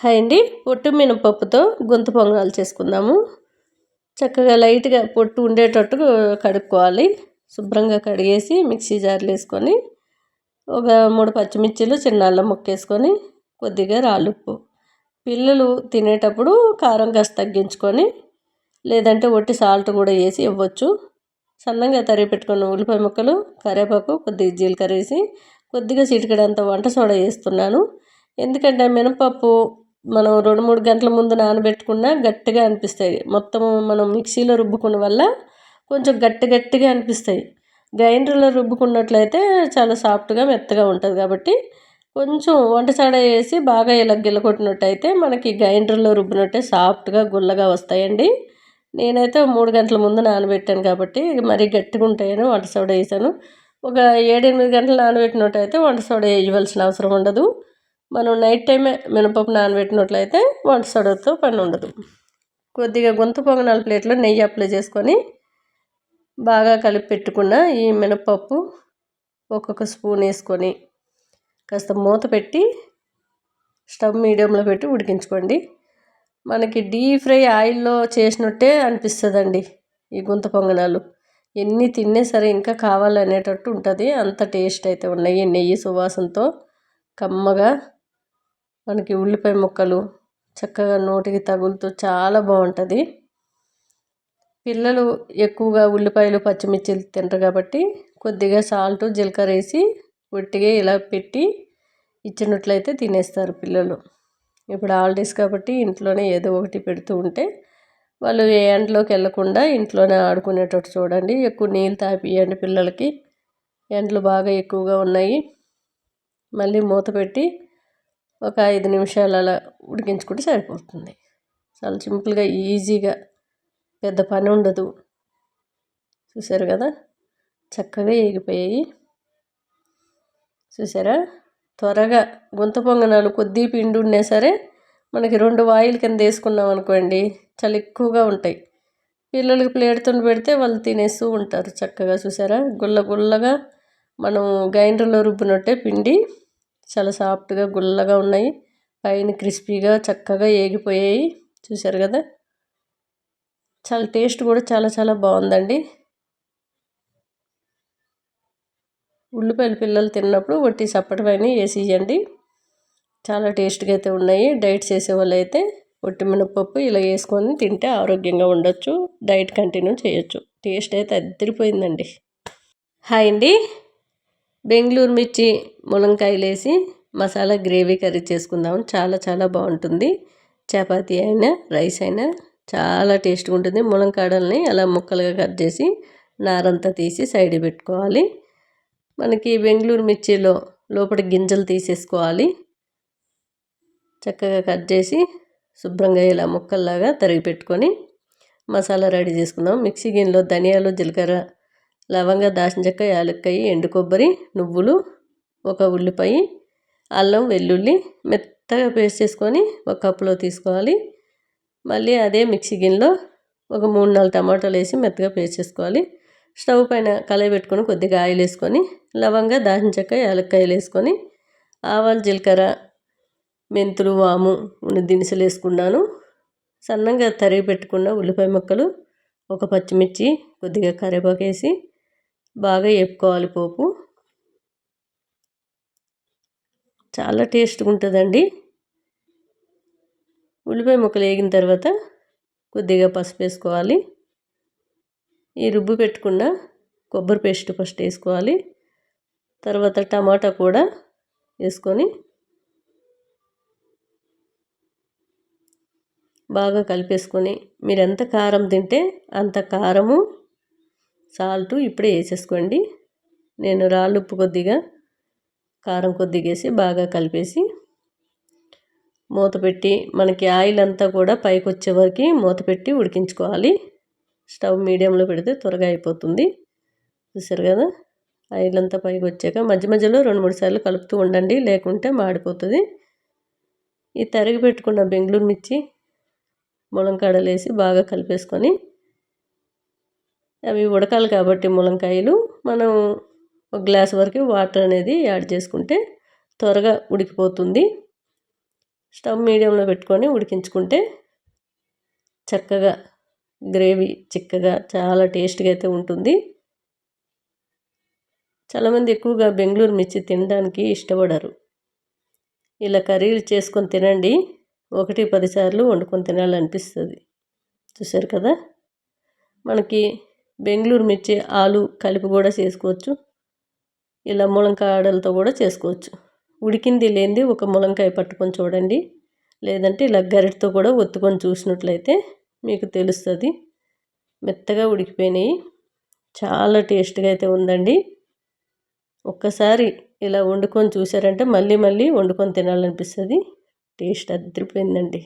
Hi అండి. పొట్టు మినపప్పుతో గొంతు పొంగనాలు చేసుకుందాము. చక్కగా లైట్గా పొట్టు ఉండేటట్టు కడుక్కోవాలి. శుభ్రంగా కడిగేసి మిక్సీ జార్లు వేసుకొని ఒక మూడు పచ్చిమిర్చిలు చిన్న అల్లం ముక్కేసుకొని కొద్దిగా రాలుప్పు పిల్లలు తినేటప్పుడు కారం కాస్త తగ్గించుకొని లేదంటే ఒట్టి సాల్ట్ కూడా వేసి ఇవ్వచ్చు. సన్నంగా తరిగి పెట్టుకున్న ఉల్లిపాయ ముక్కలు కరివేపాకు కొద్దిగా జీలకర్ర వేసి కొద్దిగా చిటికడంత వంట సోడా వేస్తున్నాను. ఎందుకంటే మినపప్పు మనం రెండు మూడు గంటల ముందు నానబెట్టుకున్నా గట్టిగా అనిపిస్తాయి. మొత్తం మనం మిక్సీలో రుబ్బుకున్న వల్ల కొంచెం గట్టి గట్టిగా అనిపిస్తాయి. గ్రైండర్లో రుబ్బుకున్నట్లయితే చాలా సాఫ్ట్గా మెత్తగా ఉంటుంది కాబట్టి కొంచెం వంట చాడ వేసి బాగా ఇలా గిల్లకొట్టినట్టయితే మనకి గ్రైండర్లో రుబ్బినట్టే సాఫ్ట్గా గుల్లగా వస్తాయండి. నేనైతే మూడు గంటల ముందు నానబెట్టాను కాబట్టి మరీ గట్టిగా ఉంటాయని వంట సోడా వేసాను. ఒక ఏడెనిమిది గంటలు నానబెట్టినట్టయితే వంట సోడా వేయవలసిన అవసరం ఉండదు. మనం నైట్ టైమే మినపప్పు నానబెట్టినట్లయితే వంట సొడతో పని ఉండదు. కొద్దిగా గొంతు పొంగనాల ప్లేట్లో నెయ్యి అప్లై చేసుకొని బాగా కలిపి పెట్టుకున్న ఈ మినపప్పు ఒక్కొక్క స్పూన్ వేసుకొని కాస్త మూత పెట్టి స్టవ్ మీడియంలో పెట్టి ఉడికించుకోండి. మనకి డీప్ ఫ్రై ఆయిల్లో చేసినట్టే అనిపిస్తుందండి ఈ గుంత పొంగనాలు. ఎన్ని తిన్నే సరే ఇంకా కావాలనేటట్టు ఉంటుంది. అంత టేస్ట్ అయితే ఉన్నాయి నెయ్యి సువాసనతో కమ్మగా మనకి ఉల్లిపాయ ముక్కలు చక్కగా నోటికి తగులుతూ చాలా బాగుంటుంది. పిల్లలు ఎక్కువగా ఉల్లిపాయలు పచ్చిమిర్చిలు తింటారు కాబట్టి కొద్దిగా సాల్ట్ జీలకర్ర వేసి ఒట్టిగా ఇలా పెట్టి ఇచ్చినట్లయితే తినేస్తారు పిల్లలు. ఇప్పుడు హాలిడేస్ కాబట్టి ఇంట్లోనే ఏదో ఒకటి పెడుతూ ఉంటే వాళ్ళు ఏ ఎండలోకి వెళ్ళకుండా ఇంట్లోనే ఆడుకునేటట్టు చూడండి. ఎక్కువ నీళ్ళు తాపియండి పిల్లలకి. ఎండలు బాగా ఎక్కువగా ఉన్నాయి. మళ్ళీ మూత పెట్టి ఒక ఐదు నిమిషాలు అలా ఉడికించుకుంటే సరిపోతుంది. చాలా సింపుల్గా ఈజీగా పెద్ద పని ఉండదు. చూసారు కదా? చక్కగా ఎగిపోయాయి చూసారా త్వరగా గుంత పొంగనాలు కొద్ది పిండి ఉన్నా సరే మనకి రెండు వాయిల్ కింద వేసుకున్నాం అనుకోండి చాలా ఎక్కువగా ఉంటాయి. పిల్లలకి ప్లేట్తో పెడితే వాళ్ళు తినేస్తూ ఉంటారు చక్కగా. చూసారా గుల్ల గుల్లగా మనం గ్రైండర్లో రుబ్బినట్టే పిండి. చాలా సాఫ్ట్గా గుల్లగా ఉన్నాయి. పైన క్రిస్పీగా చక్కగా ఏగిపోయాయి. చూసారు కదా? చాలా టేస్ట్ కూడా చాలా చాలా బాగుందండి. ఉల్లిపాయలు పిల్లలు తిన్నప్పుడు వట్టి సప్పటి పైన వేసి చాలా టేస్ట్గా అయితే ఉన్నాయి. డైట్ చేసే వాళ్ళు అయితే ఒట్టి మినపప్పు ఇలా వేసుకొని తింటే ఆరోగ్యంగా ఉండొచ్చు. డైట్ కంటిన్యూ చేయొచ్చు. టేస్ట్ అయితే అద్దరిపోయిందండి. హాయ్ అండి. బెంగళూరు మిర్చి ములంకాయలు వేసి మసాలా గ్రేవీ కర్రీ చేసుకుందాం చాలా చాలా బాగుంటుంది. చపాతీ అయినా రైస్ అయినా చాలా టేస్ట్గా ఉంటుంది. ములంకాడల్ని అలా ముక్కలుగా కట్ చేసి నారంతా తీసి సైడ్ పెట్టుకోవాలి. మనకి బెంగళూరు మిర్చిలో లోపల గింజలు తీసేసుకోవాలి. చక్కగా కట్ చేసి శుభ్రంగా ఇలా ముక్కల్లాగా తరిగి పెట్టుకొని మసాలా రెడీ చేసుకుందాం. మిక్సీ గిన్నెలో ధనియాలు జీలకర్ర లవంగ దాచిన చెక్క యాలక్కాయ ఎండు కొబ్బరి నువ్వులు ఒక ఉల్లిపాయ అల్లం వెల్లుల్లి మెత్తగా పేస్ట్ చేసుకొని ఒక కప్పులో తీసుకోవాలి. మళ్ళీ అదే మిక్సీ గిన్నెలో ఒక మూడు నాలుగు టమాటాలు వేసి మెత్తగా పేస్ట్ చేసుకోవాలి. స్టవ్ పైన కలయి పెట్టుకొని కొద్దిగా ఆయిల్ వేసుకొని లవంగా దాచిన చెక్క యాలక్కాయలు వేసుకొని ఆవాలు జీలకర్ర మెంతులు వాము దినుసులు వేసుకున్నాను. సన్నంగా తరిగి పెట్టుకున్న ఉల్లిపాయ ముక్కలు ఒక పచ్చిమిర్చి కొద్దిగా కరివేపాకు వేసి బాగా వేపుకోవాలి పోపు. చాలా టేస్ట్గా ఉంటుందండి. ఉల్లిపాయ ముక్కలు వేగిన తర్వాత కొద్దిగా పసుపు వేసుకోవాలి. ఈ రుబ్బు పెట్టుకున్న కొబ్బరి పేస్ట్ ఫస్ట్ వేసుకోవాలి. తర్వాత టమాటా కూడా వేసుకొని బాగా కలిపేసుకొని మీరు ఎంత కారం తింటే అంత కారము సాల్ట్ ఇప్పుడే వేసేసుకోండి. నేను రాళ్ళు ఉప్పు కొద్దిగా కారం కొద్దిగా వేసి బాగా కలిపేసి మూత పెట్టి మనకి ఆయిల్ అంతా కూడా పైకి వచ్చే వరకు మూత పెట్టి ఉడికించుకోవాలి. స్టవ్ మీడియంలో పెడితే త్వరగా అయిపోతుంది. చూసారు కదా? ఆయిల్ అంతా పైకి వచ్చాక మధ్య మధ్యలో రెండు మూడు సార్లు కలుపుతూ ఉండండి లేకుంటే మాడిపోతుంది. ఈ తరిగి పెట్టుకున్న బెంగళూరు మిర్చి ములంకాడలు వేసి బాగా కలిపేసుకొని అవి ఉడకాలి కాబట్టి ములంకాయలు మనం ఒక గ్లాస్ వరకు వాటర్ అనేది యాడ్ చేసుకుంటే త్వరగా ఉడికిపోతుంది. స్టవ్ మీడియంలో పెట్టుకొని ఉడికించుకుంటే చక్కగా గ్రేవీ చిక్కగా చాలా టేస్ట్గా అయితే ఉంటుంది. చాలామంది ఎక్కువగా బెంగళూరు మిర్చి తినడానికి ఇష్టపడరు. ఇలా కర్రీలు చేసుకొని తినండి ఒకటి పదిసార్లు వండుకొని తినాలనిపిస్తుంది. చూసారు కదా? మనకి బెంగళూరు మిర్చి ఆలు కలిపి కూడా చేసుకోవచ్చు. ఇలా ములంకాడలతో కూడా చేసుకోవచ్చు. ఉడికింది లేనిది ఒక ములంకాయ పట్టుకొని చూడండి. లేదంటే ఇలా గరిటతో కూడా ఒత్తుకొని చూసినట్లయితే మీకు తెలుస్తుంది. మెత్తగా ఉడికిపోయినాయి. చాలా టేస్ట్గా అయితే ఉందండి. ఒక్కసారి ఇలా వండుకొని చూసారంటే మళ్ళీ మళ్ళీ వండుకొని తినాలనిపిస్తుంది. టేస్ట్ అదిరిపోయిందండి